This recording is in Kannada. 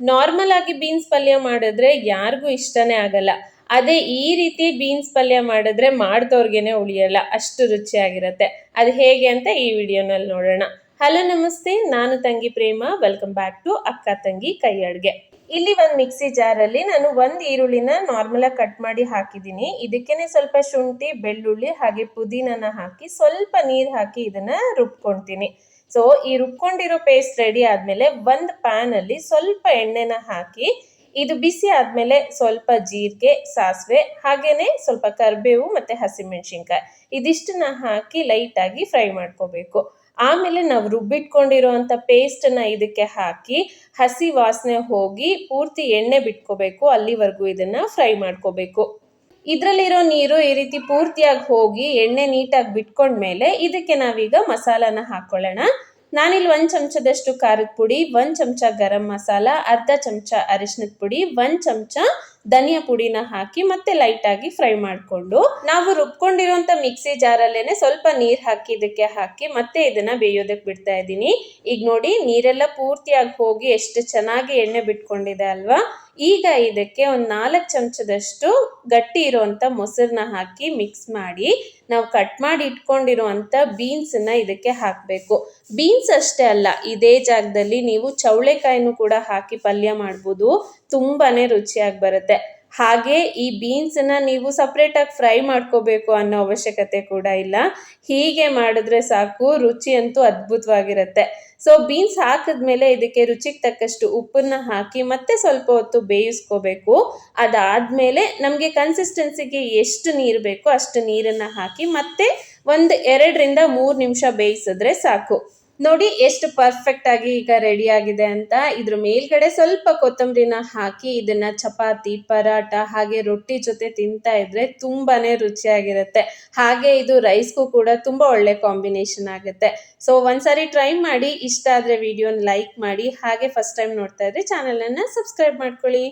ನಾರ್ಮಲ್ ಆಗಿ ಬೀನ್ಸ್ ಪಲ್ಯ ಮಾಡಿದ್ರೆ ಯಾರಿಗೂ ಇಷ್ಟನೇ ಆಗಲ್ಲ. ಅದೇ ಈ ರೀತಿ ಬೀನ್ಸ್ ಪಲ್ಯ ಮಾಡಿದ್ರೆ ಮಾಡ್ದವ್ರಿಗೇನೆ ಉಳಿಯಲ್ಲ. ಅಷ್ಟು ರುಚಿಯಾಗಿರುತ್ತೆ. ಅದು ಹೇಗೆ ಅಂತ ಈ ವಿಡಿಯೋನಲ್ಲಿ ನೋಡೋಣ. ಹಲೋ ನಮಸ್ತೆ. ನಾನು ತಂಗಿ ಪ್ರೇಮ. ವೆಲ್ಕಮ್ ಬ್ಯಾಕ್ ಟು ಅಕ್ಕ ತಂಗಿ ಕೈ ಅಡ್ಗೆ ಇಲ್ಲಿ ಒಂದು ಮಿಕ್ಸಿ ಜಾರಲ್ಲಿ ನಾನು ಒಂದು ಈರುಳ್ಳಿನ ನಾರ್ಮಲ್ ಆಗಿ ಕಟ್ ಮಾಡಿ ಹಾಕಿದ್ದೀನಿ. ಇದಕ್ಕೇನೆ ಸ್ವಲ್ಪ ಶುಂಠಿ, ಬೆಳ್ಳುಳ್ಳಿ ಹಾಗೆ ಪುದೀನನ ಹಾಕಿ ಸ್ವಲ್ಪ ನೀರು ಹಾಕಿ ಇದನ್ನ ರುಬ್ಕೊಳ್ತೀನಿ ಸೊ ಈ ರುಬ್ಕೊಂಡಿರೋ ಪೇಸ್ಟ್ ರೆಡಿ ಆದಮೇಲೆ ಒಂದು ಪ್ಯಾನ್ ಅಲ್ಲಿ ಸ್ವಲ್ಪ ಎಣ್ಣೆನ ಹಾಕಿ, ಇದು ಬಿಸಿ ಆದ್ಮೇಲೆ ಸ್ವಲ್ಪ ಜೀರಿಗೆ, ಸಾಸಿವೆ, ಹಾಗೇನೆ ಸ್ವಲ್ಪ ಕರಿಬೇವು ಮತ್ತೆ ಹಸಿಮೆಣಸಿನ್ಕಾಯಿ. ಇದಿಷ್ಟನ್ನ ಹಾಕಿ ಲೈಟ್ ಆಗಿ ಫ್ರೈ ಮಾಡ್ಕೋಬೇಕು. ಆಮೇಲೆ ನಾವು ರುಬ್ಬಿಟ್ಕೊಂಡಿರುವಂತ ಪೇಸ್ಟ್ನ ಇದಕ್ಕೆ ಹಾಕಿ, ಹಸಿ ವಾಸನೆ ಹೋಗಿ ಪೂರ್ತಿ ಎಣ್ಣೆ ಬಿಟ್ಕೋಬೇಕು, ಅಲ್ಲಿವರೆಗೂ ಇದನ್ನ ಫ್ರೈ ಮಾಡ್ಕೋಬೇಕು. ಇದ್ರಲ್ಲಿರೋ ನೀರು ಈ ರೀತಿ ಪೂರ್ತಿಯಾಗಿ ಹೋಗಿ ಎಣ್ಣೆ ನೀಟಾಗಿ ಬಿಟ್ಕೊಂಡ್ಮೇಲೆ ಇದಕ್ಕೆ ನಾವೀಗ ಮಸಾಲಾನ ಹಾಕೊಳ್ಳೋಣ. ನಾನಿಲ್ಲಿ ಒಂದು ಚಮಚದಷ್ಟು ಖಾರದ ಪುಡಿ, ಒಂದು ಚಮಚ ಗರಂ ಮಸಾಲ, ಅರ್ಧ ಚಮಚ ಅರಿಶಿನದ ಪುಡಿ, ಒಂದು ಚಮಚ ಧನಿಯಾ ಪುಡಿನ ಹಾಕಿ ಮತ್ತೆ ಲೈಟಾಗಿ ಫ್ರೈ ಮಾಡಿಕೊಂಡು, ನಾವು ರುಬ್ಕೊಂಡಿರುವಂತ ಮಿಕ್ಸಿ ಜಾರಲ್ಲೇನೆ ಸ್ವಲ್ಪ ನೀರು ಹಾಕಿ ಇದಕ್ಕೆ ಹಾಕಿ ಮತ್ತೆ ಇದನ್ನ ಬೇಯೋದಕ್ಕೆ ಬಿಡ್ತಾ ಇದ್ದೀನಿ. ಈಗ ನೋಡಿ, ನೀರೆಲ್ಲ ಪೂರ್ತಿಯಾಗಿ ಹೋಗಿ ಎಷ್ಟು ಚೆನ್ನಾಗಿ ಎಣ್ಣೆ ಬಿಟ್ಕೊಂಡಿದೆ ಅಲ್ವಾ? ಈಗ ಇದಕ್ಕೆ ಒಂದು ನಾಲ್ಕು ಚಮಚದಷ್ಟು ಗಟ್ಟಿ ಇರುವಂತ ಮೊಸರನ್ನ ಹಾಕಿ ಮಿಕ್ಸ್ ಮಾಡಿ, ನಾವು ಕಟ್ ಮಾಡಿ ಇಟ್ಕೊಂಡಿರುವಂತ ಬೀನ್ಸ್ನ ಇದಕ್ಕೆ ಹಾಕಬೇಕು. ಬೀನ್ಸ್ ಅಷ್ಟೇ ಅಲ್ಲ, ಇದೇ ಜಾಗದಲ್ಲಿ ನೀವು ಚೌಳೆಕಾಯಿನೂ ಕೂಡ ಹಾಕಿ ಪಲ್ಯ ಮಾಡ್ಬೋದು. ತುಂಬಾನೇ ರುಚಿಯಾಗಿ ಬರುತ್ತೆ. ಹಾಗೆ ಈ ಬೀನ್ಸನ್ನ ನೀವು ಸಪ್ರೇಟಾಗಿ ಫ್ರೈ ಮಾಡ್ಕೋಬೇಕು ಅನ್ನೋ ಅವಶ್ಯಕತೆ ಕೂಡ ಇಲ್ಲ. ಹೀಗೆ ಮಾಡಿದ್ರೆ ಸಾಕು, ರುಚಿ ಅಂತೂ ಅದ್ಭುತವಾಗಿರುತ್ತೆ. ಸೊ ಬೀನ್ಸ್ ಹಾಕಿದ್ಮೇಲೆ ಇದಕ್ಕೆ ರುಚಿಗೆ ತಕ್ಕಷ್ಟು ಉಪ್ಪನ್ನ ಹಾಕಿ ಮತ್ತೆ ಸ್ವಲ್ಪ ಹೊತ್ತು ಬೇಯಿಸ್ಕೋಬೇಕು. ಅದಾದ್ಮೇಲೆ ನಮಗೆ ಕನ್ಸಿಸ್ಟೆನ್ಸಿಗೆ ಎಷ್ಟು ನೀರು ಬೇಕೋ ಅಷ್ಟು ನೀರನ್ನು ಹಾಕಿ ಮತ್ತೆ ಒಂದು ಎರಡರಿಂದ ಮೂರು ನಿಮಿಷ ಬೇಯಿಸಿದ್ರೆ ಸಾಕು. ನೋಡಿ ಎಷ್ಟು ಪರ್ಫೆಕ್ಟ್ ಆಗಿ ಈಗ ರೆಡಿ ಆಗಿದೆ ಅಂತ. ಇದ್ರ ಮೇಲ್ಗಡೆ ಸ್ವಲ್ಪ ಕೊತ್ತಂಬರಿನ ಹಾಕಿ ಇದನ್ನ ಚಪಾತಿ ಪರಾಟ ಹಾಗೆ ರೊಟ್ಟಿ ಜೊತೆ ತಿಂತಾ ಇದ್ರೆ ತುಂಬಾನೇ ರುಚಿಯಾಗಿರುತ್ತೆ. ಹಾಗೆ ಇದು ರೈಸ್ಗೂ ಕೂಡ ತುಂಬಾ ಒಳ್ಳೆ ಕಾಂಬಿನೇಷನ್ ಆಗುತ್ತೆ. ಸೊ ಒಂದ್ಸರಿ ಟ್ರೈ ಮಾಡಿ, ಇಷ್ಟ ಆದ್ರೆ ವಿಡಿಯೋನ ಲೈಕ್ ಮಾಡಿ, ಹಾಗೆ ಫಸ್ಟ್ ಟೈಮ್ ನೋಡ್ತಾ ಇದ್ರೆ ಚಾನೆಲ್ ಅನ್ನ ಸಬ್ಸ್ಕ್ರೈಬ್ ಮಾಡ್ಕೊಳ್ಳಿ.